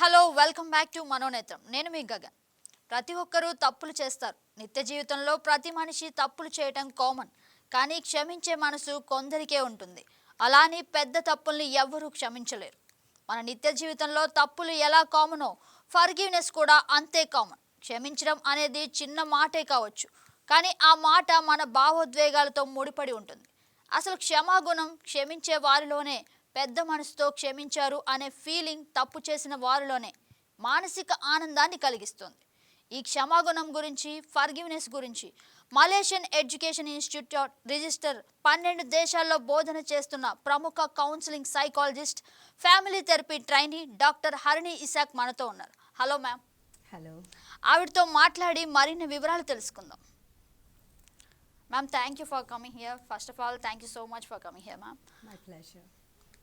Hello welcome back to Manonetram. నేను మీ గగన్. ప్రతి ఒక్కరూ తప్పులు చేస్తారు. నిత్య జీవితంలో ప్రతి మనిషి తప్పులు చేయటం కామన్ కానీ క్షమించే మనసు కొందరికే ఉంటుంది. అలానే పెద్ద తప్పుల్ని ఎవ్వరూ క్షమించలేరు. మన నిత్య జీవితంలో తప్పులు ఎలా కామనో ఫర్గివ్నెస్ కూడా అంతే కామన్ క్షమించడం అనేది చిన్న మాటే కావచ్చు. కానీ ఆ మాట మన భావోద్వేగాలతో ముడిపడి ఉంటుంది. అసలు క్షమాగుణం క్షమించే వారిలోనే పెద్ద మనసుతో క్షమించారు అనే ఫీలింగ్ తప్పు చేసిన వారిలోనే మానసిక ఆనందాన్ని కలిగిస్తుంది. ఈ క్షమాగుణం గురించి ఫర్గివ్నెస్ గురించి మలేషియన్ ఎడ్యుకేషన్ ఇన్స్టిట్యూట్ రిజిస్టర్ పన్నెండు దేశాల్లో బోధన చేస్తున్న ప్రముఖ counselling psychologist family therapy trainee doctor Harini Isaac మనతో ఉన్నారు. Hello ma'am. హలో. ఆవిడతో మాట్లాడి మరిన్ని వివరాలు తెలుసుకుందాం. Ma'am thank you for coming here first of all thank you so much for coming here ma'am my pleasure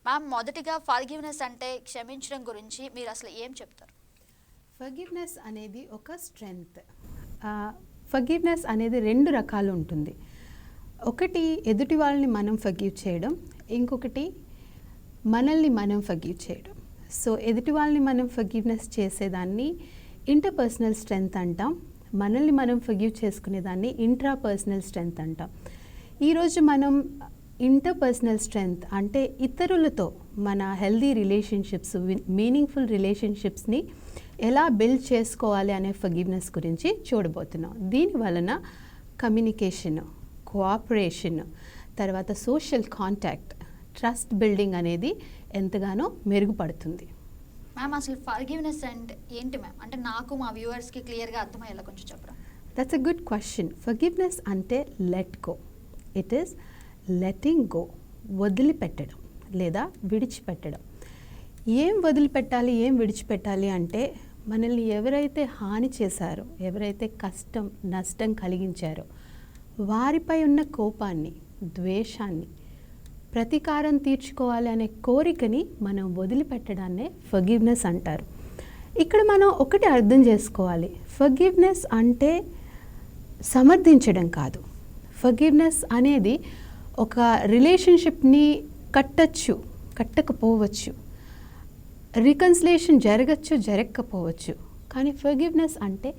ma'am మొదటిగా forgiveness అంటే క్షమించడం గురించి మీరు అసలు ఏం చెప్తారు? ఫర్గివ్నెస్ అనేది ఒక స్ట్రెంగ్త్ ఫర్గివ్నెస్ అనేది రెండు రకాలు ఉంటుంది. ఒకటి ఎదుటి వాళ్ళని మనం ఫర్గివ్ చేయడం. ఇంకొకటి మనల్ని మనం ఫర్గివ్ చేయడం. సో ఎదుటి వాళ్ళని మనం ఫర్గివ్నెస్ చేసేదాన్ని ఇంటర్పర్సనల్ స్ట్రెంగ్త్ అంటాం. మనల్ని మనం ఫర్గివ్ చేసుకునేదాన్ని ఇంట్రా పర్సనల్ స్ట్రెంగ్త్ అంటాం ఈరోజు మనం ఇంటర్పర్సనల్ స్ట్రెంగ్త్ అంటే ఇతరులతో మన హెల్దీ రిలేషన్షిప్స్ మీనింగ్ఫుల్ రిలేషన్షిప్స్ని ఎలా బిల్డ్ చేసుకోవాలి అనే ఫర్గివ్నెస్ గురించి చూడబోతున్నాం. దీని వలన కమ్యూనికేషన్ కోఆపరేషన్ తర్వాత సోషల్ కాంటాక్ట్ ట్రస్ట్ బిల్డింగ్ అనేది ఎంతగానో మెరుగుపడుతుంది. మ్యామ్ అసలు ఫర్గివ్నెస్ అంటే ఏంటి మ్యామ్ అంటే నాకు మా వ్యూవర్స్కి క్లియర్గా అర్థమయ్యేలా కొంచెం చెప్పరా? That's a good question forgiveness అంటే let go it is letting go వదిలిపెట్టడం లేదా విడిచిపెట్టడం. ఏం వదిలిపెట్టాలి ఏం విడిచిపెట్టాలి అంటే మనల్ని ఎవరైతే హాని చేశారో ఎవరైతే కష్టం నష్టం కలిగించారో వారిపై ఉన్న కోపాన్ని ద్వేషాన్ని ప్రతీకారం తీర్చుకోవాలి అనే కోరికని మనం వదిలిపెట్టడాన్నే ఫగివ్నెస్ అంటారు. ఇక్కడ మనం ఒకటి అర్థం చేసుకోవాలి. ఫగివ్నెస్ అంటే సమర్థించడం కాదు. ఫగివ్నెస్ అనేది ఒక రిలేషన్షిప్ని కట్టచ్చు కట్టకపోవచ్చు. రికన్సిలేషన్ జరగచ్చు జరగకపోవచ్చు. కానీ ఫర్గివ్నెస్ అంటే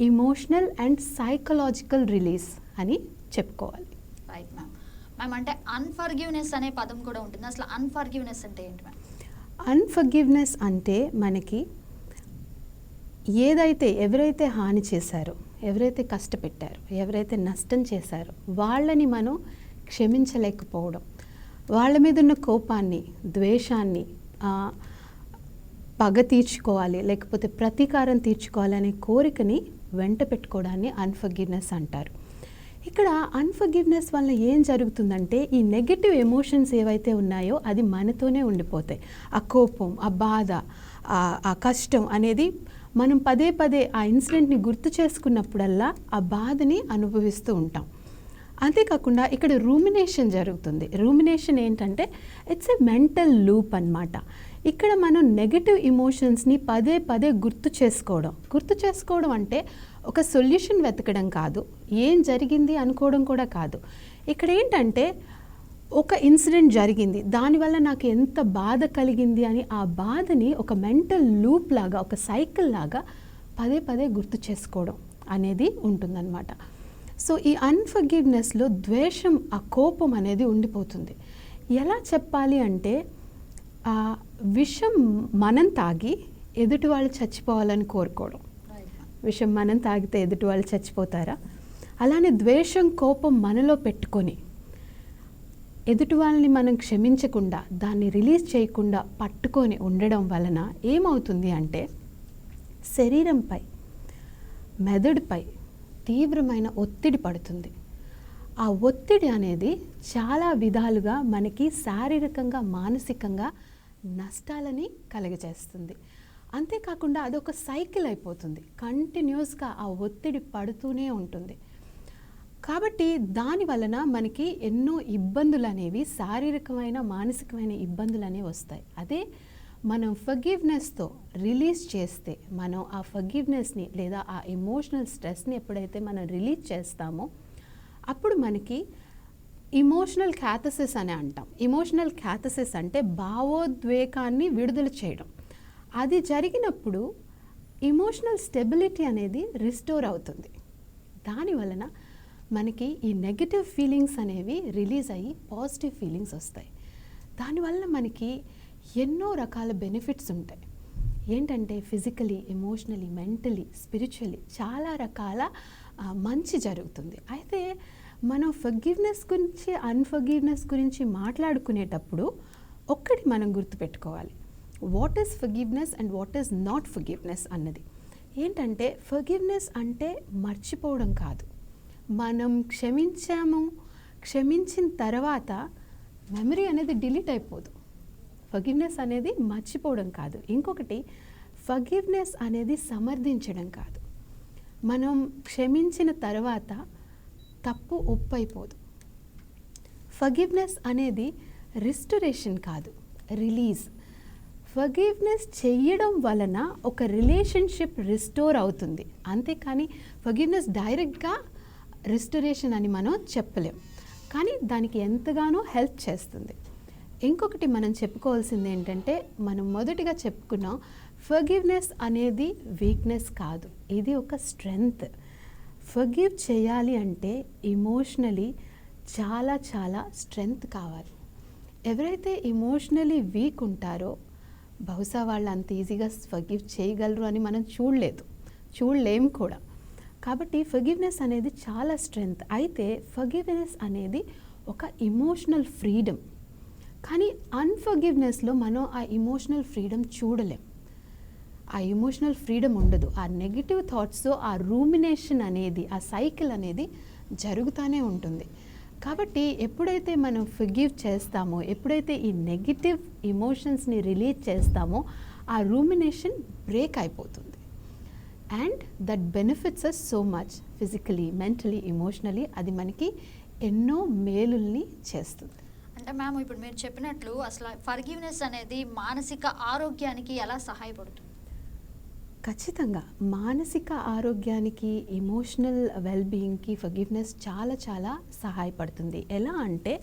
ఇమోషనల్ అండ్ సైకలాజికల్ రిలీజ్ అని చెప్పుకోవాలి. Right ma'am. మ్యామ్ అంటే అన్ఫర్గివ్నెస్ అనే పదం కూడా ఉంటుంది. అసలు అన్ఫర్గివ్నెస్ అంటే ఏంటి మ్యామ్? అన్ఫర్గివ్నెస్ అంటే మనకి ఏదైతే ఎవరైతే హాని చేశారో ఎవరైతే కష్టపెట్టారో ఎవరైతే నష్టం చేశారో వాళ్ళని మనం క్షమించలేకపోవడం. వాళ్ళ మీద ఉన్న కోపాన్ని ద్వేషాన్ని పగ తీర్చుకోవాలి లేకపోతే ప్రతీకారం తీర్చుకోవాలనే కోరికని వెంట పెట్టుకోవడాన్ని అన్ఫర్గివ్నెస్ అంటారు. ఇక్కడ అన్ఫర్గివ్నెస్ వల్ల ఏం జరుగుతుందంటే ఈ నెగటివ్ ఎమోషన్స్ ఏవైతే ఉన్నాయో అది మనతోనే ఉండిపోతాయి. ఆ కోపం ఆ బాధ ఆ కష్టం అనేది మనం పదే పదే ఆ ఇన్సిడెంట్ని గుర్తు చేసుకున్నప్పుడల్లా ఆ బాధని అనుభవిస్తూ ఉంటాం. అంతేకాకుండా ఇక్కడ రూమినేషన్ జరుగుతుంది. రూమినేషన్ ఏంటంటే ఇట్స్ ఎ మెంటల్ లూప్ అన్నమాట. ఇక్కడ మనం నెగటివ్ ఇమోషన్స్ని పదే పదే గుర్తు చేసుకోవడం. గుర్తు చేసుకోవడం అంటే ఒక సొల్యూషన్ వెతకడం కాదు. ఏం జరిగింది అనుకోవడం కూడా కాదు. ఇక్కడ ఏంటంటే ఒక ఇన్సిడెంట్ జరిగింది. దానివల్ల నాకు ఎంత బాధ కలిగింది అని ఆ బాధని ఒక మెంటల్ లూప్ లాగా ఒక సైకిల్ లాగా పదే పదే గుర్తు చేసుకోవడం అనేది ఉంటుందన్నమాట. సో ఈ అన్ఫర్గివ్నెస్లో ద్వేషం ఆ కోపం అనేది ఉండిపోతుంది. ఎలా చెప్పాలి అంటే ఆ విషం మనం తాగి ఎదుటి వాళ్ళు చచ్చిపోవాలని కోరుకోవడం. విషం మనం తాగితే ఎదుటి వాళ్ళు చచ్చిపోతారా? అలానే ద్వేషం కోపం మనలో పెట్టుకొని ఎదుటి వాళ్ళని మనం క్షమించకుండా దాన్ని రిలీజ్ చేయకుండా పట్టుకొని ఉండడం వలన ఏమవుతుంది అంటే శరీరంపై మెదడుపై తీవ్రమైన ఒత్తిడి పడుతుంది. ఆ ఒత్తిడి అనేది చాలా విధాలుగా మనకి శారీరకంగా మానసికంగా నష్టాలని కలగజేస్తుంది. అంతేకాకుండా అదొక సైకిల్ అయిపోతుంది. కంటిన్యూస్గా ఆ ఒత్తిడి పడుతూనే ఉంటుంది. కాబట్టి దాని వలన మనకి ఎన్నో ఇబ్బందులు అనేవి శారీరకమైన మానసికమైన ఇబ్బందులు అనేవి వస్తాయి. అదే మనం ఫర్గివ్నెస్తో రిలీజ్ చేస్తే మనం ఆ ఫర్గివ్నెస్ని లేదా ఆ ఎమోషనల్ స్ట్రెస్ని ఎప్పుడైతే మనం రిలీజ్ చేస్తామో అప్పుడు మనకి ఇమోషనల్ క్యాథసిస్ అని అంటాం. ఇమోషనల్ క్యాథసిస్ అంటే భావోద్వేగాన్ని విడుదల చేయడం. అది జరిగినప్పుడు ఇమోషనల్ స్టెబిలిటీ అనేది రిస్టోర్ అవుతుంది. దాని వలన మనకి ఈ నెగిటివ్ ఫీలింగ్స్ అనేవి రిలీజ్ అయ్యి పాజిటివ్ ఫీలింగ్స్ వస్తాయి. దానివల్ల మనకి ఎన్నో రకాల బెనిఫిట్స్ ఉంటాయి. ఏంటంటే ఫిజికలీ ఎమోషనలీ మెంటలీ స్పిరిచువలీ చాలా రకాల మంచి జరుగుతుంది. అయితే మనం ఫర్గివ్నెస్ గురించి అన్ఫర్గివ్నెస్ గురించి మాట్లాడుకునేటప్పుడు ఒక్కటి మనం గుర్తుపెట్టుకోవాలి. What is forgiveness and what is not forgiveness అన్నది. ఏంటంటే ఫర్గివ్నెస్ అంటే మర్చిపోవడం కాదు. మనం క్షమించాము క్షమించిన తర్వాత మెమరీ అనేది డిలీట్ అయిపోదు. ఫగివ్నెస్ అనేది మర్చిపోవడం కాదు. ఇంకొకటి ఫగివ్నెస్ అనేది సమర్థించడం కాదు. మనం క్షమించిన తర్వాత తప్పు ఒప్పైపోదు. అయిపోదు అనేది రిస్టరేషన్ కాదు రిలీజ్ ఫగివ్నెస్ చేయడం వలన ఒక రిలేషన్షిప్ రిస్టోర్ అవుతుంది. అంతేకాని ఫగివ్నెస్ డైరెక్ట్గా రిస్టరేషన్ అని మనం చెప్పలేం. కానీ దానికి ఎంతగానో హెల్ప్ చేస్తుంది. ఇంకొకటి మనం చెప్పుకోవాల్సింది ఏంటంటే మనం మొదటిగా చెప్పుకున్నాం ఫర్గివ్నెస్ అనేది వీక్నెస్ కాదు. ఇది ఒక స్ట్రెంగ్త్ ఫర్గివ్ చేయాలి అంటే ఇమోషనలీ చాలా చాలా స్ట్రెంగ్త్ కావాలి. ఎవరైతే ఇమోషనలీ వీక్ ఉంటారో బహుశా వాళ్ళు అంత ఈజీగా ఫర్గివ్ చేయగలరు అని మనం చూడలేదు. చూడలేం కూడా. కాబట్టి ఫర్గివ్నెస్ అనేది చాలా స్ట్రెంగ్త్ అయితే ఫర్గివ్నెస్ అనేది ఒక ఇమోషనల్ ఫ్రీడమ్ కానీ అన్ఫర్గివ్నెస్లో మనం ఆ ఇమోషనల్ ఫ్రీడమ్ చూడలేం. ఆ ఎమోషనల్ ఫ్రీడమ్ ఉండదు. ఆ నెగిటివ్ థాట్స్ ఆ రూమినేషన్ అనేది ఆ సైకిల్ అనేది జరుగుతూనే ఉంటుంది. కాబట్టి ఎప్పుడైతే మనం ఫిగివ్ చేస్తామో ఎప్పుడైతే ఈ నెగిటివ్ ఎమోషన్స్ని రిలీజ్ చేస్తామో ఆ రూమినేషన్ బ్రేక్ అయిపోతుంది. And that benefits us so much physically mentally emotionally అది మనకి ఎన్నో మేలుల్ని చేస్తుంది. అంటే మ్యామ్ ఇప్పుడు మీరు చెప్పినట్లు అసలు ఫర్గివ్నెస్ అనేది మానసిక ఆరోగ్యానికి ఎలా సహాయపడుతుంది? ఖచ్చితంగా. మానసిక ఆరోగ్యానికి ఎమోషనల్ వెల్బీయింగ్కి ఫర్గివ్నెస్ చాలా చాలా సహాయపడుతుంది. ఎలా అంటే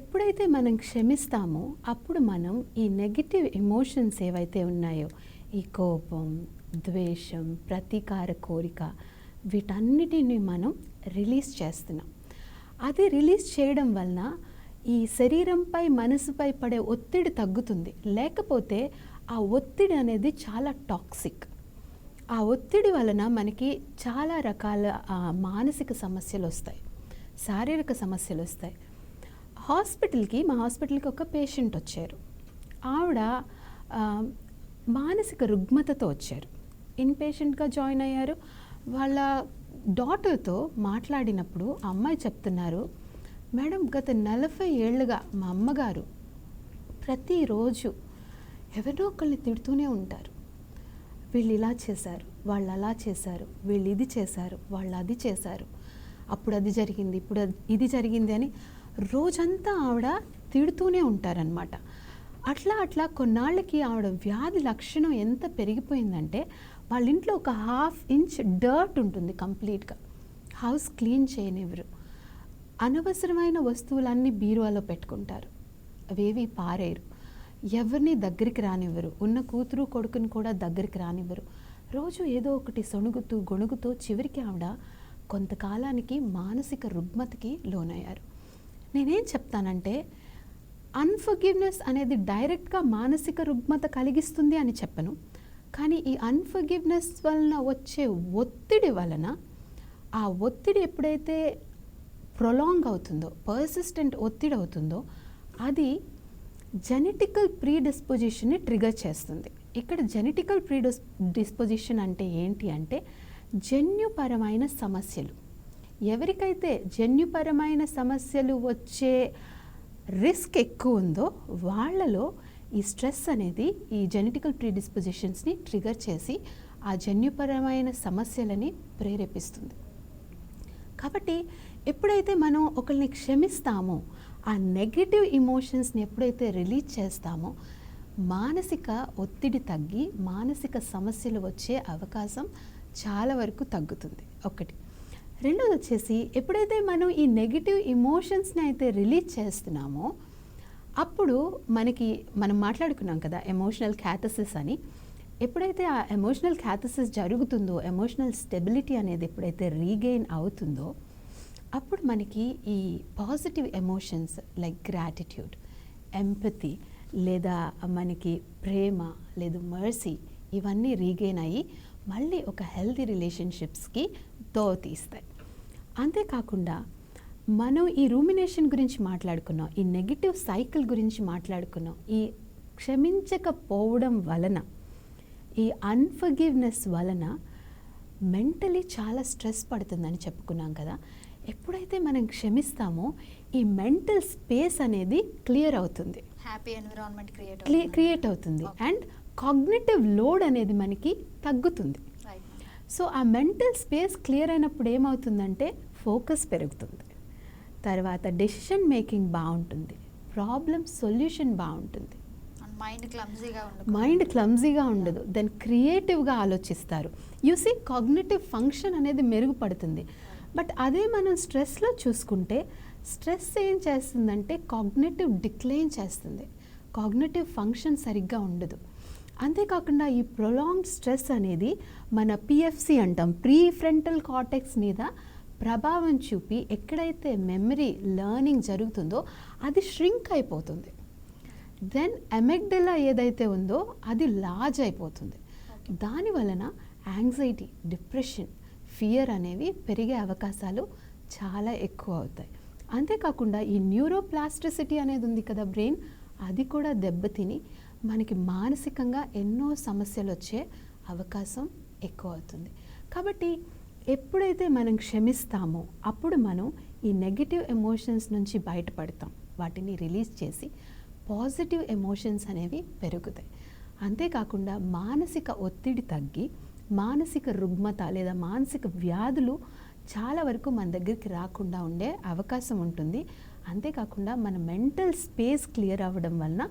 ఎప్పుడైతే మనం క్షమిస్తామో అప్పుడు మనం ఈ నెగిటివ్ ఎమోషన్స్ ఏవైతే ఉన్నాయో ఈ కోపం ద్వేషం ప్రతీకార కోరిక వీటన్నిటిని మనం రిలీజ్ చేస్తున్నాం. అది రిలీజ్ చేయడం వలన ఈ శరీరంపై మనసుపై పడే ఒత్తిడి తగ్గుతుంది. లేకపోతే ఆ ఒత్తిడి అనేది చాలా టాక్సిక్. ఆ ఒత్తిడి వలన మనకి చాలా రకాల మానసిక సమస్యలు వస్తాయి. శారీరక సమస్యలు వస్తాయి. హాస్పిటల్కి మా హాస్పిటల్కి ఒక పేషెంట్ వచ్చారు. ఆవిడ మానసిక రుగ్మతతో వచ్చారు. ఇన్ పేషెంట్గా జాయిన్ అయ్యారు. వాళ్ళ డాటర్తో మాట్లాడినప్పుడు ఆ అమ్మాయి చెప్తున్నారు మేడం గత నలభై ఏళ్ళుగా మా అమ్మగారు ప్రతిరోజు ఎవరో ఒకరిని తిడుతూనే ఉంటారు. వీళ్ళు ఇలా చేశారు వాళ్ళు అలా చేశారు వీళ్ళు ఇది చేశారు వాళ్ళు అది చేశారు. అప్పుడు అది జరిగింది ఇప్పుడు ఇది జరిగింది అని రోజంతా ఆవిడ తిడుతూనే ఉంటారనమాట అట్లా అట్లా కొన్నాళ్ళకి ఆవిడ వ్యాధి లక్షణం ఎంత పెరిగిపోయిందంటే వాళ్ళ ఇంట్లో ఒక హాఫ్ ఇంచ్ డర్ట్ ఉంటుంది కంప్లీట్గా. హౌస్ క్లీన్ చేయనివ్వరు. అనవసరమైన వస్తువులన్నీ బీరువాలో పెట్టుకుంటారు. అవేవి పారేయరు ఎవరిని దగ్గరికి రానివ్వరు. ఉన్న కూతురు కొడుకుని కూడా దగ్గరికి రానివ్వరు. రోజు ఏదో ఒకటి సొణుగుతూ గొణుగుతూ చివరికి ఆవిడ కొంతకాలానికి మానసిక రుగ్మతకి లోనయ్యారు. నేనేం చెప్తానంటే అన్ఫర్గివ్నెస్ అనేది డైరెక్ట్గా మానసిక రుగ్మత కలిగిస్తుంది అని చెప్పను. కానీ ఈ అన్ఫర్గివ్నెస్ వలన వచ్చే ఒత్తిడి వలన ఆ ఒత్తిడి ఎప్పుడైతే ప్రొలాంగ్ అవుతుందో పర్సిస్టెంట్ ఒత్తిడి అవుతుందో అది జెనెటికల్ ప్రీడిస్పోజిషన్ని ట్రిగర్ చేస్తుంది. ఇక్కడ జెనెటికల్ ప్రీడిస్ డిస్పోజిషన్ అంటే ఏంటి అంటే జన్యుపరమైన సమస్యలు. ఎవరికైతే జన్యుపరమైన సమస్యలు వచ్చే రిస్క్ ఎక్కువ ఉందో వాళ్ళలో ఈ స్ట్రెస్ అనేది ఈ జెనెటికల్ ప్రీడిస్పోజిషన్స్ని ట్రిగర్ చేసి ఆ జన్యుపరమైన సమస్యలని ప్రేరేపిస్తుంది. కాబట్టి ఎప్పుడైతే మనం ఒకరిని క్షమిస్తామో ఆ నెగిటివ్ ఇమోషన్స్ని ఎప్పుడైతే రిలీజ్ చేస్తామో మానసిక ఒత్తిడి తగ్గి మానసిక సమస్యలు వచ్చే అవకాశం చాలా వరకు తగ్గుతుంది. ఒకటి. రెండోది వచ్చేసి ఎప్పుడైతే మనం ఈ నెగిటివ్ ఇమోషన్స్ని అయితే రిలీజ్ చేస్తున్నామో అప్పుడు మనకి మనం మాట్లాడుకున్నాం కదా ఎమోషనల్ క్యాథసిస్ అని. ఎప్పుడైతే ఆ ఎమోషనల్ క్యాథసిస్ జరుగుతుందో ఎమోషనల్ స్టెబిలిటీ అనేది ఎప్పుడైతే రీగెయిన్ అవుతుందో అప్పుడు మనకి ఈ positive emotions like gratitude empathy లేదా మనకి ప్రేమ లేదు మర్సీ ఇవన్నీ రీగెయిన్ అయ్యి మళ్ళీ ఒక హెల్తీ రిలేషన్షిప్స్కి దోతీస్తాయి అంతేకాకుండా మనం ఈ రూమినేషన్ గురించి మాట్లాడుకున్నాం ఈ నెగిటివ్ సైకిల్ గురించి మాట్లాడుకున్నాం ఈ క్షమించకపోవడం వలన ఈ అన్ఫర్గివ్నెస్ వలన మెంటలీ చాలా స్ట్రెస్ పడుతుందని చెప్పుకున్నాం కదా. ఎప్పుడైతే మనం క్షమిస్తామో ఈ మెంటల్ స్పేస్ అనేది క్లియర్ అవుతుంది. హ్యాపీ ఎన్విరాన్మెంట్ క్రియేట్ క్రియేట్ అవుతుంది. అండ్ కాగ్నిటివ్ లోడ్ అనేది మనకి తగ్గుతుంది. సో ఆ మెంటల్ స్పేస్ క్లియర్ అయినప్పుడు ఏమవుతుందంటే ఫోకస్ పెరుగుతుంది. తర్వాత డెసిషన్ మేకింగ్ బాగుంటుంది. ప్రాబ్లమ్ సొల్యూషన్ బాగుంటుంది. అండ్ మైండ్ క్లమ్జీగా ఉండదు మైండ్ క్లమ్జీగా ఉండదు. దెన్ క్రియేటివ్గా ఆలోచిస్తారు. యూసీ కాగ్నిటివ్ ఫంక్షన్ అనేది మెరుగుపడుతుంది. బట్ అదే మనం స్ట్రెస్లో చూసుకుంటే స్ట్రెస్ ఏం చేస్తుందంటే కాగ్నిటివ్ డిక్లైన్ చేస్తుంది. కాగ్నిటివ్ ఫంక్షన్ సరిగ్గా ఉండదు. అంతేకాకుండా ఈ ప్రొలాంగ్డ్ స్ట్రెస్ అనేది మన పిఎఫ్సి అంటాం. ప్రీ ఫ్రంటల్ కార్టెక్స్ మీద ప్రభావం చూపి ఎక్కడైతే మెమరీ లెర్నింగ్ జరుగుతుందో అది ష్రింక్ అయిపోతుంది. దెన్ ఎమెగ్డెలా ఏదైతే ఉందో అది లార్జ్ అయిపోతుంది. దాని వలన యాంగ్జైటీ డిప్రెషన్ ఫియర్ అనేవి పెరిగే అవకాశాలు చాలా ఎక్కువ అవుతాయి. అంతేకాకుండా ఈ న్యూరోప్లాస్టిసిటీ అనేది ఉంది కదా బ్రెయిన్ అది కూడా దెబ్బతిని మనకి మానసికంగా ఎన్నో సమస్యలు వచ్చే అవకాశం ఎక్కువ అవుతుంది. కాబట్టి ఎప్పుడైతే మనం క్షమిస్తామో అప్పుడు మనం ఈ నెగిటివ్ ఎమోషన్స్ నుంచి బయటపడతాం. వాటిని రిలీజ్ చేసి పాజిటివ్ ఎమోషన్స్ అనేవి పెరుగుతాయి. అంతేకాకుండా మానసిక ఒత్తిడి తగ్గి మానసిక రుగ్మత లేదా మానసిక వ్యాధులు చాలా వరకు మన దగ్గరికి రాకుండా ఉండే అవకాశం ఉంటుంది. అంతేకాకుండా మన మెంటల్ స్పేస్ క్లియర్ అవ్వడం వలన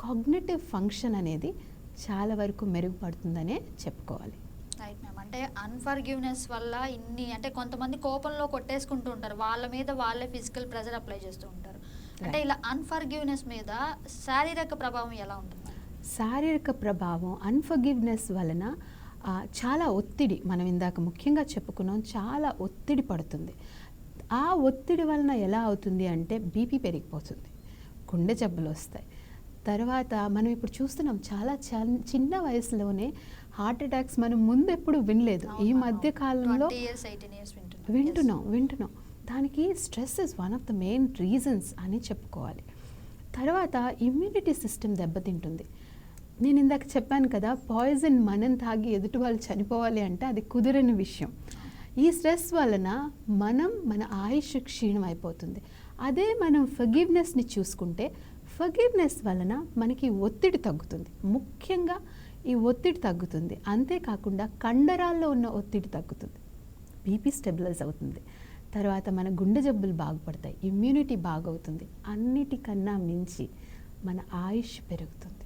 కాగ్నేటివ్ ఫంక్షన్ అనేది చాలా వరకు మెరుగుపడుతుందనే చెప్పుకోవాలి. రైట్ మ్యామ్ అంటే అన్ఫర్గివ్నెస్ వల్ల ఇన్ని అంటే కొంతమంది కోపంలో కొట్టేసుకుంటూ ఉంటారు. వాళ్ళ మీద వాళ్ళే ఫిజికల్ ప్రెజర్ అప్లై చేస్తూ ఉంటారు. అంటే. ఇలా అన్ఫర్గివ్నెస్ మీద శారీరక ప్రభావం ఎలా ఉంటుంది శారీరక ప్రభావం అన్ఫర్గివ్నెస్ వలన చాలా ఒత్తిడి మనం ఇందాక ముఖ్యంగా చెప్పుకున్నాం చాలా ఒత్తిడి పడుతుంది. ఆ ఒత్తిడి వలన ఎలా అవుతుంది అంటే బీపీ పెరిగిపోతుంది గుండె జబ్బులు వస్తాయి. తర్వాత మనం ఇప్పుడు చూస్తున్నాం చాలా చన్- చిన్న వయసులోనే హార్ట్ అటాక్స్ మనం ముందు ఎప్పుడు వినలేదు. ఈ మధ్య కాలంలో వింటున్నాం వింటున్నాం. దానికి stress is one of the main reasons అని చెప్పుకోవాలి. తర్వాత ఇమ్యూనిటీ సిస్టమ్ దెబ్బతింటుంది. నేను ఇందాక చెప్పాను కదా పాయిజన్ మనం తాగి ఎదుటి వాళ్ళు చనిపోవాలి అంటే అది కుదరని విషయం. ఈ స్ట్రెస్ వలన మనం మన ఆయుష్ క్షీణం అయిపోతుంది. అదే మనం ఫగివ్నెస్ని చూసుకుంటే ఫగివ్నెస్ వలన మనకి ఒత్తిడి తగ్గుతుంది. ముఖ్యంగా ఈ ఒత్తిడి తగ్గుతుంది. అంతేకాకుండా కండరాల్లో ఉన్న ఒత్తిడి తగ్గుతుంది. బీపీ స్టెబిలైజ్ అవుతుంది. తర్వాత మన గుండె జబ్బులు బాగుపడతాయి. ఇమ్యూనిటీ బాగవుతుంది. అన్నిటికన్నా మించి మన ఆయుష్ పెరుగుతుంది.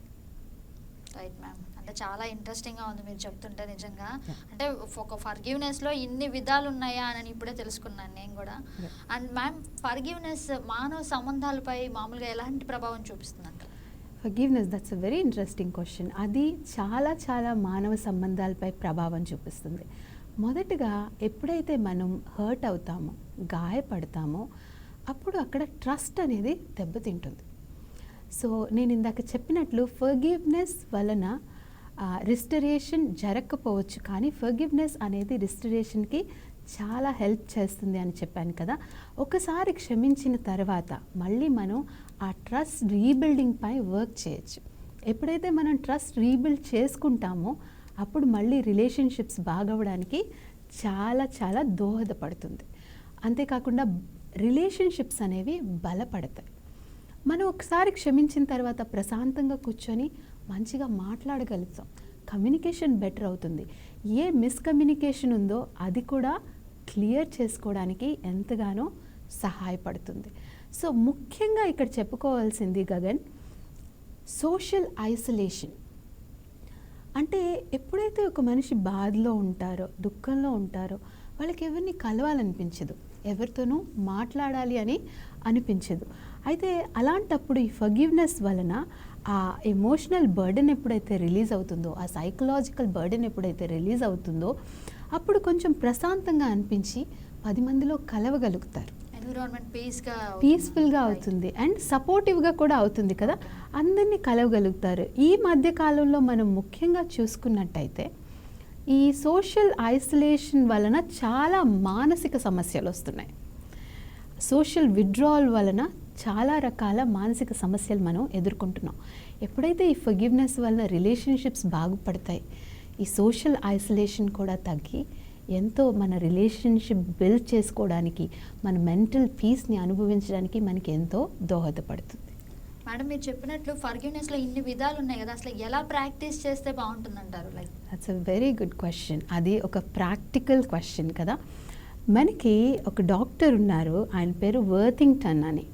రైట్ మ్యామ్ అంటే చాలా ఇంట్రెస్టింగ్గా ఉంది మీరు చెప్తుంటే నిజంగా. అంటే ఒక ఫర్గివ్నెస్లో ఇన్ని విధాలు ఉన్నాయా అని ఇప్పుడే తెలుసుకున్నాను నేను కూడా. అండ్ మ్యామ్ ఫర్గివ్నెస్ మానవ సంబంధాలపై మామూలుగా ఎలాంటి ప్రభావం చూపిస్తుందంట forgiveness that's a very interesting question అది చాలా చాలా మానవ సంబంధాలపై ప్రభావం చూపిస్తుంది. మొదటగా ఎప్పుడైతే మనం హర్ట్ అవుతామో గాయపడతామో అప్పుడు అక్కడ ట్రస్ట్ అనేది దెబ్బతింటుంది. సో నేను ఇందాక చెప్పినట్లు ఫర్గివ్నెస్ వలన రిస్టరేషన్ జరగకపోవచ్చు కానీ ఫర్గివ్నెస్ అనేది రిస్టరేషన్కి చాలా హెల్ప్ చేస్తుంది అని చెప్పాను కదా. ఒకసారి క్షమించిన తర్వాత మళ్ళీ మనం ఆ ట్రస్ట్ రీబిల్డింగ్ పై వర్క్ చేయొచ్చు. ఎప్పుడైతే మనం ట్రస్ట్ రీబిల్డ్ చేసుకుంటామో అప్పుడు మళ్ళీ రిలేషన్షిప్స్ బాగవడానికి చాలా చాలా దోహదపడుతుంది. అంతేకాకుండా రిలేషన్షిప్స్ అనేవి బలపడతాయి. మనం ఒకసారి క్షమించిన తర్వాత ప్రశాంతంగా కూర్చొని మంచిగా మాట్లాడగలుగుతాం. కమ్యూనికేషన్ బెటర్ అవుతుంది. ఏ మిస్కమ్యూనికేషన్ ఉందో అది కూడా క్లియర్ చేసుకోవడానికి ఎంతగానో సహాయపడుతుంది. సో ముఖ్యంగా ఇక్కడ చెప్పుకోవాల్సింది గగన్ సోషల్ ఐసోలేషన్ అంటే ఎప్పుడైతే ఒక మనిషి బాధలో ఉంటారో దుఃఖంలో ఉంటారో వాళ్ళకి ఎవరిని కలవాలనిపించదు. ఎవరితోనూ మాట్లాడాలి అని అనిపించదు. అయితే అలాంటప్పుడు ఈ ఫర్గివ్నెస్ వలన ఆ ఎమోషనల్ బర్డెన్ ఎప్పుడైతే రిలీజ్ అవుతుందో ఆ సైకలాజికల్ బర్డెన్ ఎప్పుడైతే రిలీజ్ అవుతుందో అప్పుడు కొంచెం ప్రశాంతంగా అనిపించి పది మందిలో కలవగలుగుతారు. ఎన్విరాన్మెంట్ పీస్గా పీస్ఫుల్గా అవుతుంది. అండ్ సపోర్టివ్గా కూడా అవుతుంది కదా. అందరినీ కలవగలుగుతారు. ఈ మధ్య కాలంలో మనం ముఖ్యంగా చూసుకున్నట్టయితే ఈ సోషల్ ఐసోలేషన్ వలన చాలా మానసిక సమస్యలు వస్తున్నాయి. సోషల్ విడ్రావల్ వలన చాలా రకాల మానసిక సమస్యలు మనం ఎదుర్కొంటున్నాం. ఎప్పుడైతే ఈ ఫర్గివ్నెస్ వలన రిలేషన్షిప్స్ బాగుపడతాయి ఈ సోషల్ ఐసోలేషన్ కూడా తగ్గి ఎంతో మన రిలేషన్షిప్ బిల్డ్ చేసుకోవడానికి మన మెంటల్ పీస్ని అనుభవించడానికి మనకి ఎంతో దోహదపడుతుంది. మేడం మీరు చెప్పినట్లు ఫర్గివ్నెస్లో ఇన్ని విధాలు ఉన్నాయి కదా అసలు ఎలా ప్రాక్టీస్ చేస్తే బాగుంటుందంటారు? Like that's a very good question అది ఒక ప్రాక్టికల్ క్వశ్చన్ కదా. మనకి ఒక డాక్టర్ ఉన్నారు ఆయన పేరు వర్తింగ్టన్ అని.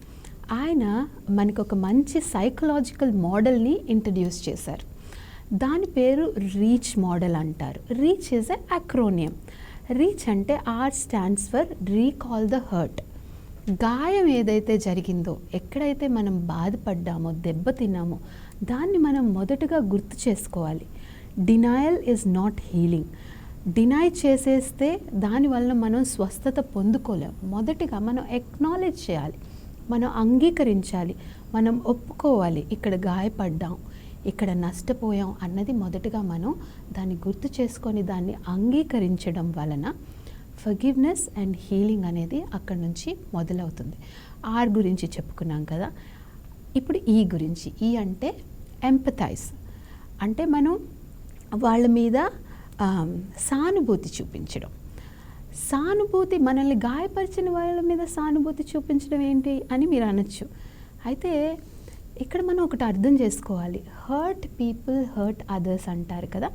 ఆయన మనకు ఒక మంచి సైకలాజికల్ మోడల్ని ఇంట్రడ్యూస్ చేశారు. దాని పేరు రీచ్ మోడల్ అంటారు. REACH is a acronym REACH అంటే R stands for recall the hurt గాయం ఏదైతే జరిగిందో ఎక్కడైతే మనం బాధపడ్డామో దెబ్బతిన్నామో దాన్ని మనం మొదటగా గుర్తు చేసుకోవాలి. Denial is not healing deny చేసేస్తే దానివల్ల మనం స్వస్థత పొందుకోలేం. మొదటిగా మనం ఎక్నాలెడ్జ్ చేయాలి. మనం అంగీకరించాలి. మనం ఒప్పుకోవాలి. ఇక్కడ గాయపడ్డాం. ఇక్కడ నష్టపోయాం అన్నది మొదటగా మనం దాన్ని గుర్తు చేసుకొని దాన్ని అంగీకరించడం వలన ఫర్గివ్నెస్ అండ్ హీలింగ్ అనేది అక్కడ నుంచి మొదలవుతుంది. ఆర్ గురించి చెప్పుకున్నాం కదా. ఇప్పుడు ఈ గురించి. ఈ అంటే ఎంపథైజ్ అంటే మనం వాళ్ళ మీద సానుభూతి చూపించడం. సానుభూతి మనల్ని గాయపరిచిన వాళ్ళ మీద సానుభూతి చూపించడం ఏంటి అని మీరు అనొచ్చు. అయితే ఇక్కడ మనం ఒకటి అర్థం చేసుకోవాలి. హర్ట్ పీపుల్ హర్ట్ అదర్స్ అంటారు కదా?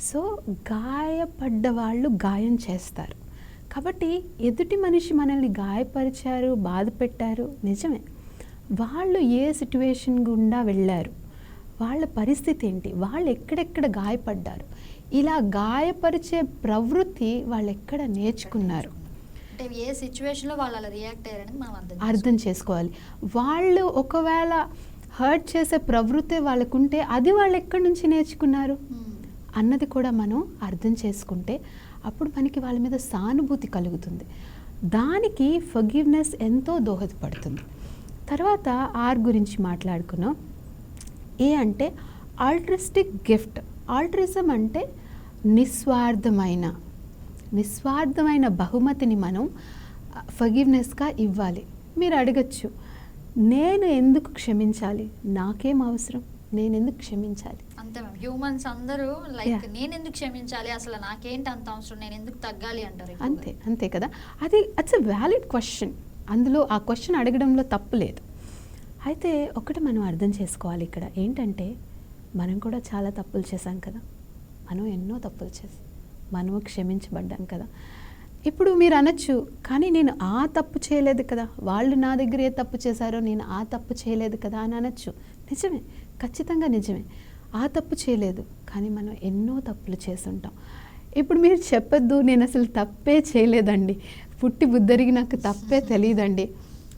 సో గాయపడ్డ వాళ్ళు గాయం చేస్తారు. కాబట్టి ఎదుటి మనిషి మనల్ని గాయపరిచారు బాధ పెట్టారు నిజమే. వాళ్ళు ఏ సిట్యువేషన్ గుండా వెళ్ళారు? వాళ్ళ పరిస్థితి ఏంటి? వాళ్ళు ఎక్కడెక్కడ గాయపడ్డారు? ఇలా గాయపరిచే ప్రవృత్తి వాళ్ళు ఎక్కడ నేర్చుకున్నారు? అంటే ఏ వాళ్ళు అలా రియాక్ట్ అయ్యారని మనం అర్థం చేసుకోవాలి. వాళ్ళు ఒకవేళ హర్ట్ చేసే ప్రవృత్తి వాళ్ళకుంటే అది వాళ్ళు ఎక్కడి నుంచి నేర్చుకున్నారు. మ్మ్. అన్నది కూడా మనం అర్థం చేసుకుంటే అప్పుడు మనకి వాళ్ళ మీద సానుభూతి కలుగుతుంది. దానికి ఫర్గివ్నెస్ ఎంతో దోహదపడుతుంది. తర్వాత ఆర్ గురించి మాట్లాడుకున్నాం. ఏ అంటే ఆల్ట్రిస్టిక్ గిఫ్ట్ ఆల్ట్రిజం అంటే నిస్వార్థమైన నిస్వార్థమైన బహుమతిని మనం ఫర్గివ్నెస్గా ఇవ్వాలి. మీరు అడగచ్చు నేను ఎందుకు క్షమించాలి? నాకేం అవసరం? నేను ఎందుకు క్షమించాలి? అంతే మ్యామ్ హ్యూమన్స్ అందరూ లైక్. నేను ఎందుకు క్షమించాలి? అసలు నాకేంటి అంత అవసరం? నేను ఎందుకు తగ్గాలి అంటారు. అంతే అంతే కదా? అది అట్స్ ఎ వ్యాలిడ్ క్వశ్చన్ అందులో ఆ క్వశ్చన్ అడగడంలో తప్పు లేదు. అయితే ఒకటి మనం అర్థం చేసుకోవాలి ఇక్కడ. ఏంటంటే మనం కూడా చాలా తప్పులు చేశాం కదా. మనం ఎన్నో తప్పులు చేసాం మనము క్షమించబడ్డాం కదా. ఇప్పుడు మీరు అనొచ్చు కానీ నేను ఆ తప్పు చేయలేదు కదా. వాళ్ళు నా దగ్గర ఏ తప్పు చేశారో నేను ఆ తప్పు చేయలేదు కదా అని అనొచ్చు. నిజమే ఖచ్చితంగా నిజమే. ఆ తప్పు చేయలేదు కానీ మనం ఎన్నో తప్పులు చేసుంటాం ఇప్పుడు మీరు చెప్పొద్దు నేను అసలు తప్పే చేయలేదండి. పుట్టి బుద్ధరిగి నాకు తప్పే తెలియదండి.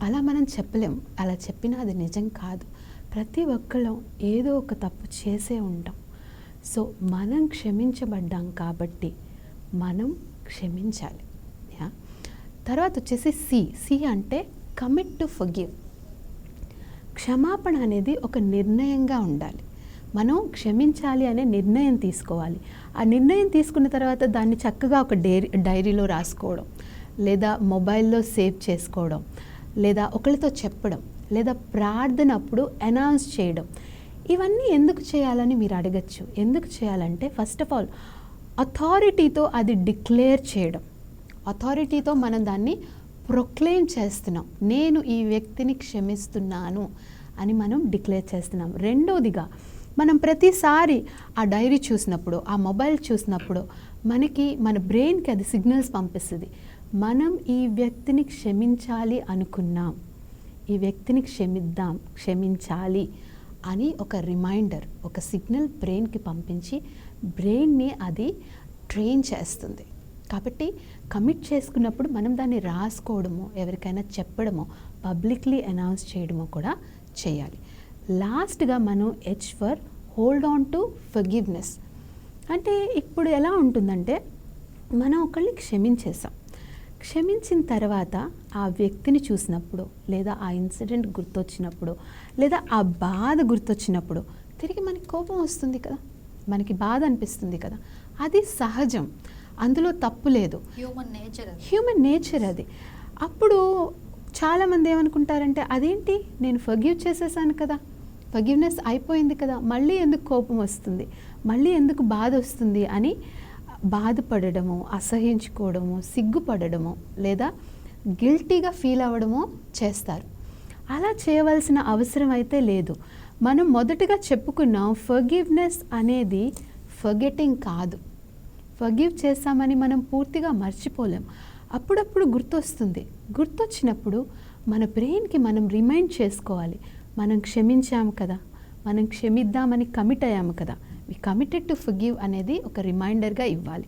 అలా మనం చెప్పలేం. అలా చెప్పినా అది నిజం కాదు. ప్రతి ఒక్కళ్ళం ఏదో ఒక తప్పు చేసే ఉంటాం. సో మనం క్షమించబడ్డాం కాబట్టి మనం క్షమించాలి. యా? తర్వాత వచ్చేసి సి. సి అంటే కమిట్ టు ఫర్గివ్ క్షమాపణ అనేది ఒక నిర్ణయంగా ఉండాలి. మనం క్షమించాలి అనే నిర్ణయం తీసుకోవాలి. ఆ నిర్ణయం తీసుకున్న తర్వాత దాన్ని చక్కగా ఒక డైరీ డైరీలో రాసుకోవడం లేదా మొబైల్లో సేవ్ చేసుకోవడం లేదా ఒకరితో చెప్పడం. లేదా ప్రార్థన అప్పుడు అనౌన్స్ చేయడం. ఇవన్నీ ఎందుకు చేయాలని మీరు అడగచ్చు. ఎందుకు చేయాలంటే ఫస్ట్ ఆఫ్ ఆల్ అథారిటీతో అది డిక్లేర్ చేయడం. అథారిటీతో మనం దాన్ని ప్రొక్లెయిమ్ చేస్తున్నాం. నేను ఈ వ్యక్తిని క్షమిస్తున్నాను అని మనం డిక్లేర్ చేస్తున్నాం. రెండోదిగా మనం ప్రతిసారి ఆ డైరీ చూసినప్పుడు ఆ మొబైల్ చూసినప్పుడు మనకి మన బ్రెయిన్కి అది సిగ్నల్స్ పంపిస్తుంది. మనం ఈ వ్యక్తిని క్షమించాలి అనుకున్నాం. ఈ వ్యక్తిని క్షమిద్దాం క్షమించాలి అని ఒక రిమైండర్ ఒక సిగ్నల్ బ్రెయిన్కి పంపించి బ్రెయిన్ని అది ట్రైన్ చేస్తుంది. కాబట్టి కమిట్ చేసుకున్నప్పుడు మనం దాన్ని రాసుకోవడము ఎవరికైనా చెప్పడము పబ్లిక్లీ అనౌన్స్ చేయడము కూడా చేయాలి. లాస్ట్గా మనం H for hold on to forgiveness. అంటే ఇప్పుడు ఎలా ఉంటుందంటే మనం ఒకళ్ళని క్షమించేసాం. క్షమించిన తర్వాత ఆ వ్యక్తిని చూసినప్పుడు లేదా ఆ ఇన్సిడెంట్ గుర్తొచ్చినప్పుడు లేదా ఆ బాధ గుర్తొచ్చినప్పుడు తిరిగి మనకి కోపం వస్తుంది కదా? మనకి బాధ అనిపిస్తుంది కదా? అది సహజం. అందులో తప్పు లేదు. హ్యూమన్ నేచర్ హ్యూమన్ నేచర్ అది. అప్పుడు చాలామంది ఏమనుకుంటారంటే అదేంటి? నేను ఫర్గివ్ చేసేసాను కదా. ఫర్గివ్నెస్ అయిపోయింది కదా. మళ్ళీ ఎందుకు కోపం వస్తుంది? మళ్ళీ ఎందుకు బాధ వస్తుంది? అని బాధపడడము అసహించుకోవడము సిగ్గుపడడము లేదా గిల్టీగా ఫీల్ అవ్వడము చేస్తారు. అలా చేయవలసిన అవసరం అయితే లేదు. మనం మొదటగా చెప్పుకున్నాం ఫర్గివ్నెస్ అనేది ఫర్గెటింగ్ కాదు. ఫర్గివ్ చేస్తామని మనం పూర్తిగా మర్చిపోలేం. అప్పుడప్పుడు గుర్తొస్తుంది. గుర్తొచ్చినప్పుడు మన బ్రెయిన్కి మనం రిమైండ్ చేసుకోవాలి. మనం క్షమించాము కదా. మనం క్షమిద్దామని కమిట్ అయ్యాము కదా. వి కమిటెడ్ టు ఫర్గివ్ అనేది ఒక రిమైండర్గా ఇవ్వాలి.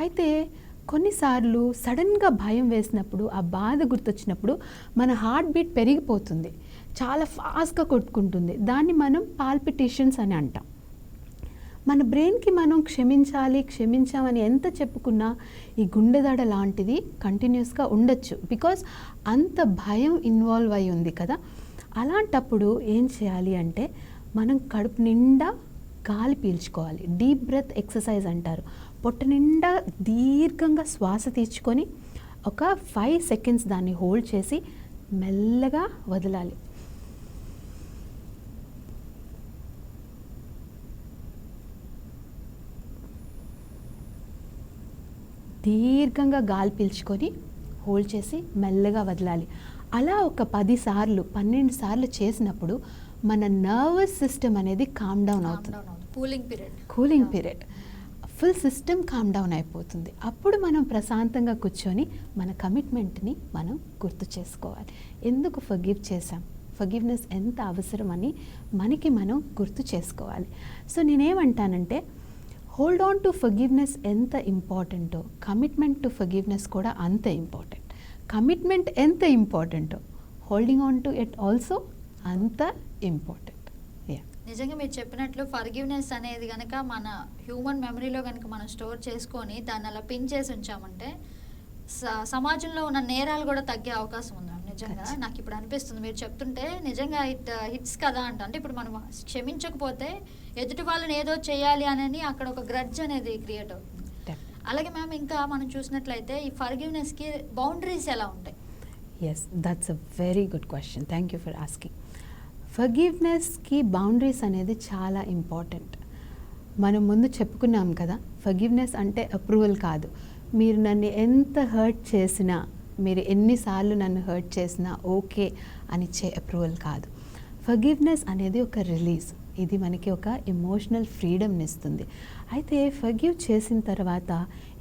అయితే కొన్నిసార్లు సడన్గా భయం వేసినప్పుడు ఆ బాధ గుర్తొచ్చినప్పుడు మన హార్ట్ బీట్ పెరిగిపోతుంది. చాలా ఫాస్ట్గా కొట్టుకుంటుంది. దాన్ని మనం పాల్పిటేషన్స్ అని అంటాం. మన బ్రెయిన్కి మనం క్షమించాలి క్షమించామని ఎంత చెప్పుకున్నా ఈ గుండెదడ లాంటిది కంటిన్యూస్గా ఉండొచ్చు. బికాస్ అంత భయం ఇన్వాల్వ్ అయి ఉంది కదా. అలాంటప్పుడు ఏం చేయాలి అంటే మనం కడుపు నిండా గాలి పీల్చుకోవాలి. డీప్ బ్రెత్ ఎక్సర్సైజ్ అంటారు. పొట్ట నిండా దీర్ఘంగా శ్వాస తీర్చుకొని ఒక ఫైవ్ సెకండ్స్ దాన్ని హోల్డ్ చేసి మెల్లగా వదలాలి. దీర్ఘంగా గాలి పీల్చుకొని హోల్డ్ చేసి మెల్లగా వదలాలి. అలా ఒక పది సార్లు పన్నెండు సార్లు చేసినప్పుడు మన నర్వస్ సిస్టమ్ అనేది కామ్ డౌన్ అవుతుంది. Cooling period. Cooling period. Full system calm down అయిపోతుంది. అప్పుడు మనం ప్రశాంతంగా కూర్చొని మన కమిట్మెంట్ని మనం గుర్తు చేసుకోవాలి. ఎందుకు ఫర్గివ్ చేసాం ఫర్గివ్నెస్ ఎంత అవసరమని మనకి మనం గుర్తు చేసుకోవాలి. సో నేనేమంటానంటే హోల్డ్ ఆన్ టు ఫర్గివ్నెస్ ఎంత ఇంపార్టెంటో కమిట్మెంట్ టు ఫర్గివ్నెస్ కూడా అంత ఇంపార్టెంట్ కమిట్మెంట్ ఎంత ఇంపార్టెంటో holding on to it also అంత ఇంపార్టెంట్ నిజంగా మీరు చెప్పినట్లు ఫర్గివ్నెస్ అనేది కనుక మన హ్యూమన్ మెమరీలో కనుక మనం స్టోర్ చేసుకొని దాన్ని అలా పిన్ చేసి ఉంచామంటే సమాజంలో ఉన్న నేరాలు కూడా తగ్గే అవకాశం ఉంది మ్యామ్. నిజంగా. నాకు ఇప్పుడు అనిపిస్తుంది. మీరు చెప్తుంటే నిజంగా ఇట్ హిట్స్ కదా అంట. అంటే ఇప్పుడు మనం క్షమించకపోతే ఎదుటి వాళ్ళని ఏదో చేయాలి అని అక్కడ ఒక గ్రడ్జ్ అనేది క్రియేట్ అవుతుంది. అలాగే మ్యామ్ ఇంకా మనం చూసినట్లయితే ఈ ఫర్గివ్నెస్కి బౌండరీస్ ఎలా ఉంటాయి? Yes that's a very good question thank you for asking ఫర్గివ్నెస్కి boundaries అనేది చాలా ఇంపార్టెంట్ మనం ముందు చెప్పుకున్నాం కదా ఫర్గివ్నెస్ అంటే అప్రూవల్ కాదు. మీరు నన్ను ఎంత హర్ట్ చేసినా మీరు ఎన్నిసార్లు నన్ను హర్ట్ చేసినా ఓకే అని చే అప్రూవల్ కాదు. ఫర్గివ్నెస్ అనేది ఒక రిలీజ్ ఇది మనకి ఒక ఎమోషనల్ ఫ్రీడమ్ని ఇస్తుంది. అయితే ఫర్గివ్ చేసిన తర్వాత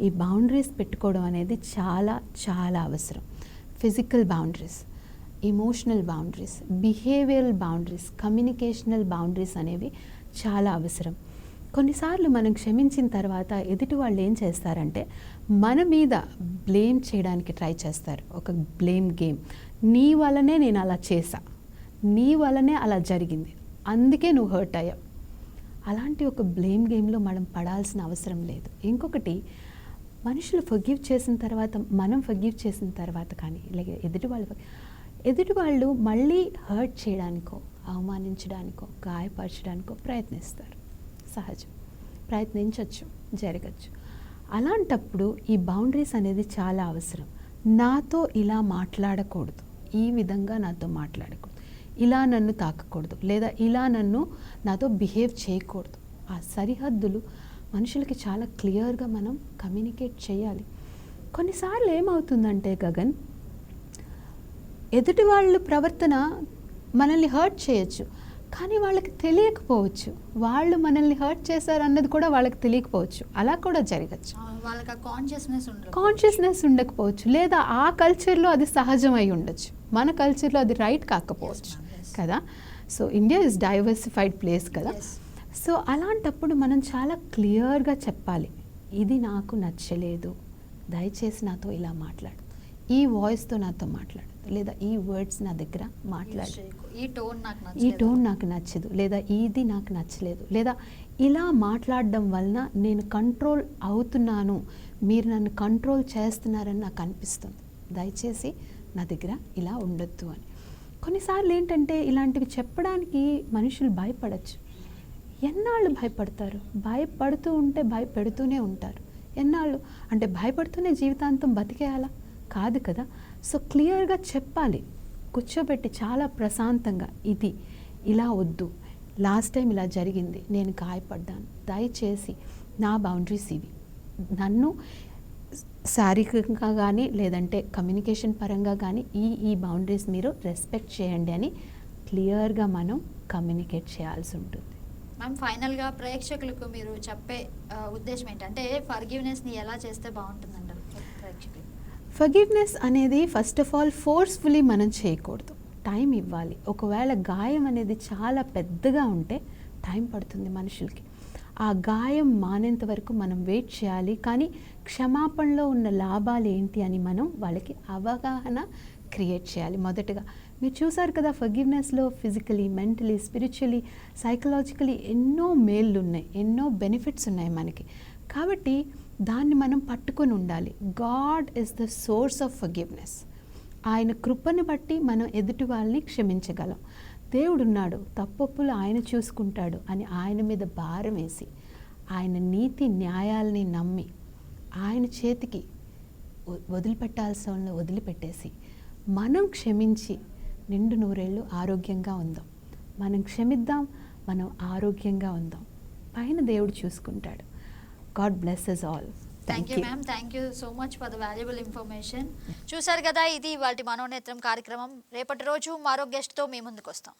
ఈ బౌండరీస్ పెట్టుకోవడం అనేది చాలా చాలా అవసరం. Physical boundaries emotional boundaries behavioural boundaries communicational boundaries అనేవి చాలా అవసరం. కొన్నిసార్లు మనం క్షమించిన తర్వాత ఎదుటి వాళ్ళు ఏం చేస్తారంటే మన మీద బ్లేమ్ చేయడానికి ట్రై చేస్తారు. ఒక బ్లేమ్ గేమ్ నీ వల్లనే నేను అలా చేశా. నీ వల్లనే అలా జరిగింది. అందుకే నువ్వు హర్ట్ అయ్యావు. అలాంటి ఒక బ్లేమ్ గేమ్లో మనం పడాల్సిన అవసరం లేదు. ఇంకొకటి మనుషులు ఫర్గివ్ చేసిన తర్వాత మనం ఫర్గివ్ చేసిన తర్వాత కానీ లేక ఎదుటి వాళ్ళు ఎదుటి వాళ్ళు మళ్ళీ హర్ట్ చేయడానికో అవమానించడానికో గాయపరచడానికో ప్రయత్నిస్తారు. సహజం. ప్రయత్నించవచ్చు జరగచ్చు. అలాంటప్పుడు ఈ బౌండరీస్ అనేది చాలా అవసరం. నాతో ఇలా మాట్లాడకూడదు. ఈ విధంగా నాతో మాట్లాడకూడదు. ఇలా నన్ను తాకకూడదు. లేదా ఇలా నన్ను నాతో బిహేవ్ చేయకూడదు. ఆ సరిహద్దులు మనుషులకి చాలా క్లియర్గా మనం కమ్యూనికేట్ చేయాలి. కొన్నిసార్లు ఏమవుతుందంటే గగన్ ఎదుటి వాళ్ళ ప్రవర్తన మనల్ని హర్ట్ చేయొచ్చు. కానీ వాళ్ళకి తెలియకపోవచ్చు. వాళ్ళు మనల్ని హర్ట్ చేశారు అన్నది కూడా వాళ్ళకి తెలియకపోవచ్చు. అలా కూడా జరగచ్చు. వాళ్ళకి కాన్షియస్నెస్ ఉండకపోవచ్చు. లేదా ఆ కల్చర్లో అది సహజం అయి ఉండొచ్చు. మన కల్చర్లో అది రైట్ కాకపోవచ్చు. కదా? So India is diversified place కదా. సో అలాంటప్పుడు మనం చాలా క్లియర్గా చెప్పాలి. ఇది నాకు నచ్చలేదు. దయచేసి నాతో ఇలా మాట్లాడు. ఈ వాయిస్తో నాతో మాట్లాడు. లేదా ఈ వర్డ్స్ నా దగ్గర మాట్లాడు. ఈ టోన్ నాకు ఈ టోన్ నాకు నచ్చదు. లేదా ఇది నాకు నచ్చలేదు. లేదా ఇలా మాట్లాడడం వలన నేను కంట్రోల్ అవుతున్నాను. మీరు నన్ను కంట్రోల్ చేస్తున్నారని నాకు అనిపిస్తుంది. దయచేసి నా దగ్గర ఇలా ఉండొద్దు అని. కొన్నిసార్లు ఏంటంటే ఇలాంటివి చెప్పడానికి మనుషులు భయపడచ్చు. ఎన్నాళ్ళు భయపడతారు? భయపడుతూ ఉంటే భయపెడుతూనే ఉంటారు. ఎన్నాళ్ళు? అంటే భయపడుతూనే జీవితాంతం బతికేయాలా? కాదు కదా. సో క్లియర్గా చెప్పాలి. కూర్చోబెట్టి చాలా ప్రశాంతంగా ఇది ఇలా వద్దు. లాస్ట్ టైం ఇలా జరిగింది. నేను గాయపడ్డాను. దయచేసి నా బౌండరీస్ ఇవి నన్ను శారీరకంగా కానీ లేదంటే కమ్యూనికేషన్ పరంగా కానీ ఈ ఈ బౌండరీస్ మీరు రెస్పెక్ట్ చేయండి అని క్లియర్గా మనం కమ్యూనికేట్ చేయాల్సి ఉంటుంది. మ్యామ్ ఫైనల్గా ప్రేక్షకులకు మీరు చెప్పే ఉద్దేశం ఏంటంటే ఫర్గివ్నెస్ని ఎలా చేస్తే బాగుంటుంది ఫర్గివ్నెస్ అనేది ఫస్ట్ ఆఫ్ ఆల్ ఫోర్స్ఫుల్లీ మనం చేయకూడదు. టైం ఇవ్వాలి. ఒకవేళ గాయం అనేది చాలా పెద్దగా ఉంటే టైం పడుతుంది మనుషులకి. ఆ గాయం మానేంత వరకు మనం వెయిట్ చేయాలి. కానీ క్షమాపణలో ఉన్న లాభాలు ఏంటి అని మనం వాళ్ళకి అవగాహన క్రియేట్ చేయాలి మొదటగా. మీరు చూసారు కదా ఫర్గివ్నెస్లో ఫిజికలీ మెంటలీ స్పిరిచువలీ సైకలాజికలీ ఎన్నో మేళ్ళు ఉన్నాయి ఎన్నో బెనిఫిట్స్ ఉన్నాయి మనకి. కాబట్టి దాన్ని మనం పట్టుకొని ఉండాలి. God is the source of forgiveness. ఆయన కృపను బట్టి మనం ఎదుటి వాళ్ళని క్షమించగలం. దేవుడున్నాడు తప్పప్పులు ఆయన చూసుకుంటాడు అని ఆయన మీద భారం వేసి ఆయన నీతి న్యాయాలని నమ్మి ఆయన చేతికి వదిలిపెట్టాల్సిన వదిలిపెట్టేసి మనం క్షమించి నిండు నూరేళ్ళు ఆరోగ్యంగా ఉందాం. మనం క్షమిద్దాం మనం ఆరోగ్యంగా ఉందాం. పైన దేవుడు చూసుకుంటాడు. God blesses all thank you ma'am thank you so much for the valuable information చూసారు కదా ఇది వాటి మనోనేత్రం కార్యక్రమం. రేపటి రోజు మరో గెస్ట్తో మీ ముందుకు వస్తాం